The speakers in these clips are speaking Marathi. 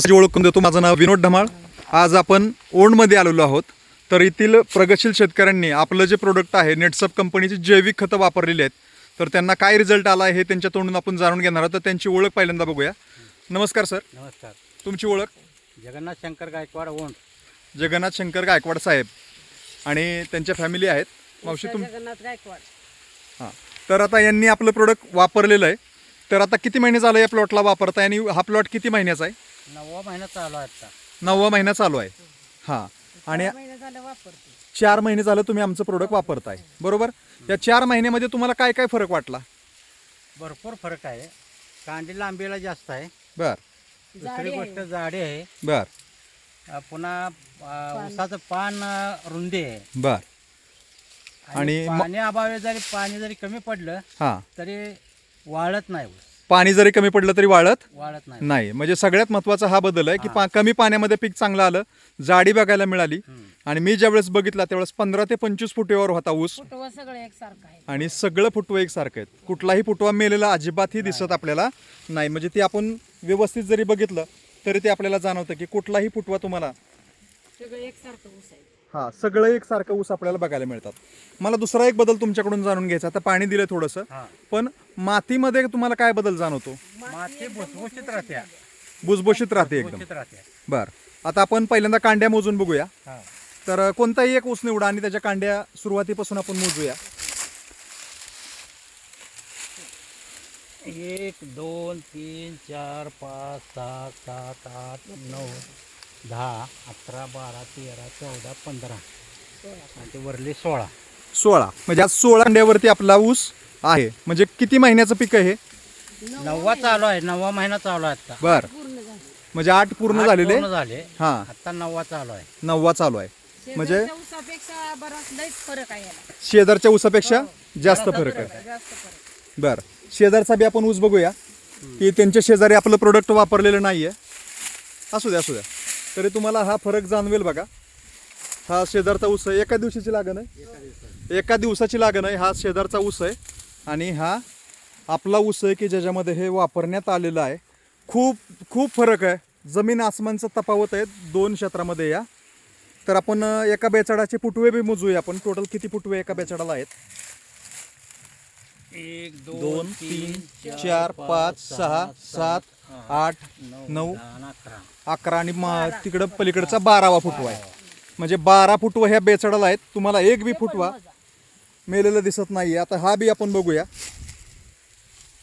माझी ओळख करून देतो. माझं नाव विनोद ढमाळ. आज आपण ओंडमध्ये आलेलो आहोत. तर येथील प्रगतशील शेतकऱ्यांनी आपलं जे प्रोडक्ट आहे नेटसप कंपनीची जैविक खतं वापरलेली आहेत. तर त्यांना काय रिझल्ट आला आहे हे त्यांच्या तोंडून आपण जाणून घेणार आहोत. तर त्यांची ओळख पहिल्यांदा बघूया. नमस्कार सर नमस्कार. तुमची ओळख? जगन्नाथ शंकर गायकवाड ओंड. जगन्नाथ शंकर गायकवाड साहेब आणि त्यांच्या फॅमिली आहेत. मावशी तुम जगन्नाथ गायकवाड. हां. तर आता यांनी आपलं प्रोडक्ट वापरलेलं आहे. तर आता किती महिने झालं या प्लॉटला वापरताय आणि हा प्लॉट किती महिन्याचा आहे? नववा महिना चालू आहे आता. नववा महिना चालू आहे. हां. आणि सहा महिने झालं वापरते चार महिने झालं तुम्ही आमचं प्रोडक्ट वापरताय. बरोबर? या चार महिन्यामध्ये तुम्हाला काय काय फरक वाटला? भरपूर फरक आहे. कांडी लांबीला जास्त आहे. बर. दुसरी गोष्ट. जाडी आहे. बर. अ, पुन्हा अ, ऊसाचं पान अ, रुंदी आहे. बर. आणि आणि म- पाणी अभावी जरी पाणी जरी कमी पडलं हां. तरी वाळत नाही. ऊस पाणी जरी कमी पडलं तरी वाळत वाळत नाही. नाही. म्हणजे सगळ्यात महत्त्वाचा हा बदल आहे की. पा कमी पाण्यामध्ये पीक चांगलं आलं जाडी बघायला मिळाली. आणि मी ज्यावेळेस बघितला त्यावेळेस पंधरा ते पंचवीस फुटेवर होता ऊस. फुटवा सगळं एकसारखं आहे. आणि सगळं फुटवं एकसारखं आहेत. कुठलाही फुटवा मेलेला अजिबातही दिसत आपल्याला नाही. म्हणजे ते आपण व्यवस्थित जरी बघितलं तरी ते आपल्याला जाणवतं की कुठलाही फुटवा तुम्हाला सगळं एकसारखं ऊस आहे. हा सगळं एकसारखं ऊस आपल्याला बघायला मिळतात. मला दुसरा एक बदल तुमच्याकडून जाणून घ्यायचा आता पाणी दिलं थोडंसं. पण मातीमध्ये तुम्हाला काय बदल जाणवतो? माती भुसभुशीत राहत्या भुसभुशीत राहते एकदम. भुसभुशीत बर. आता आपण पहिल्यांदा कांड्या मोजून बघूया. हा. तर कोणताही एक ऊस निवडा आणि त्याच्या कांड्या सुरुवातीपासून आपण मोजूया. एक दोन तीन चार पाच सहा सात आठ नऊ दहा अकरा बारा तेरा चौदा पंधरा. आणि ते वरले सोळा. सोळा. म्हणजे आज सोळा कांड्यावरती आपला ऊस आहे. म्हणजे किती महिन्याचं पीक आहे हे? नववा चालू आहे नववा महिना चालू आहे आता. बर. म्हणजे आठ पूर्ण झालेले? झाले. हा. आता नववा चालू आहे. नववा चालू आहे. म्हणजे शेजारच्या ऊसापेक्षा बराच लईच फरक आहे याला. शेजारच्या ऊसापेक्षा जास्त फरक आहे. जास्त फरक बर. शेजारचा बी आपण ऊस बघूया. की त्यांच्या शेजारी आपलं प्रोडक्ट वापरलेलं नाहीये. असू द्या असू द्या. तरी तुम्हाला हा फरक जाणवेल बघा. हा शेजारचा ऊस आहे. एका दिवसाची लागण आहे. एका दिवसाची लागण आहे. हा शेजारचा ऊस आहे. आणि हा आपला ऊस आहे की ज्याच्यामध्ये हे वापरण्यात आलेलं आहे. खूप खूप फरक आहे. जमीन आसमानचं तफावत आहे. दोन क्षेत्रामध्ये या. तर आपण एका बेचाडाचे फुटवे बी मोजूया आपण. टोटल किती फुटवे एका बेचाडाला आहेत? एक दोन तीन चार पाच सहा सात आठ नऊ अकरा. अकरा आणि म- तिकडं पलीकडचा बारावा फुटवा आहे. म्हणजे बारा फुटवा ह्या बेचडाला आहेत. तुम्हाला एक बी फुटवा मेलेलं दिसत नाही आता हा बी आपण बघूया.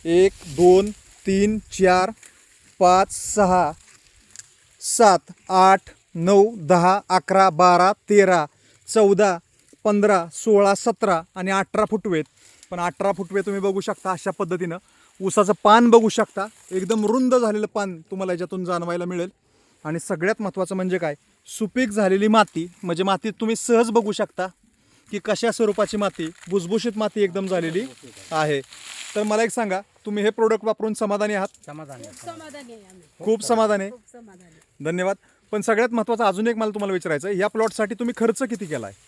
एक दोन तीन चार पाच सहा सात आठ नऊ दहा अकरा बारा तेरा चौदा पंधरा सोळा सतरा आणि अठरा फुटवेत. पण अठरा फुटवे तुम्ही बघू शकता अशा पद्धतीनं. ऊसाचं पान बघू शकता. एकदम रुंद झालेलं पान तुम्हाला याच्यातून जाणवायला मिळेल. आणि सगळ्यात महत्त्वाचं म्हणजे काय? सुपीक झालेली माती म्हणजे मातीत तुम्ही सहज बघू शकता. की कशा स्वरूपाची माती भुसभुशीत माती एकदम झालेली आहे. तर मला एक सांगा तुम्ही हे प्रोडक्ट वापरून समाधानी आहात? समाधान आहे. समाधानी आहे आम्ही. खूप समाधान आहे. खूप समाधानी धन्यवाद. पण सगळ्यात महत्त्वाचं अजून एक मला तुम्हाला विचारायचं आहे या प्लॉटसाठी तुम्ही खर्च किती केला आहे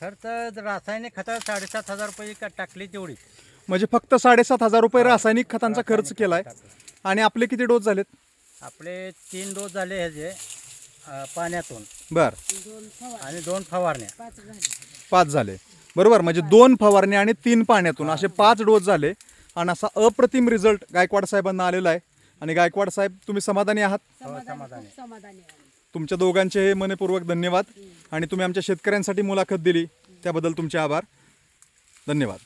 खर्च रासायनिक खतात साडेसात हजार रुपये का टाकली तेवढी. म्हणजे फक्त साडेसात हजार रुपये रासायनिक खतांचा खर्च केला आहे आणि आपले किती डोस झालेत? आपले तीन डोस झाले ह्याचे अं, पाण्यातून. बर. दोन फवार आणि दोन फवारण्या. पाच झाले. पाच झाले. बरोबर? म्हणजे दोन फवारणी आणि तीन पाण्यातून असे पाच डोस झाले. आणि असा अप्रतिम रिझल्ट गायकवाड साहेबांना आलेला आहे. आणि गायकवाड साहेब तुम्ही समाधानी आहात. तुमच्या दोघांचे हे मनपूर्वक धन्यवाद. आणि तुम्ही आमच्या शेतकऱ्यांसाठी मुलाखत दिली. त्याबद्दल तुमचे आभार. धन्यवाद.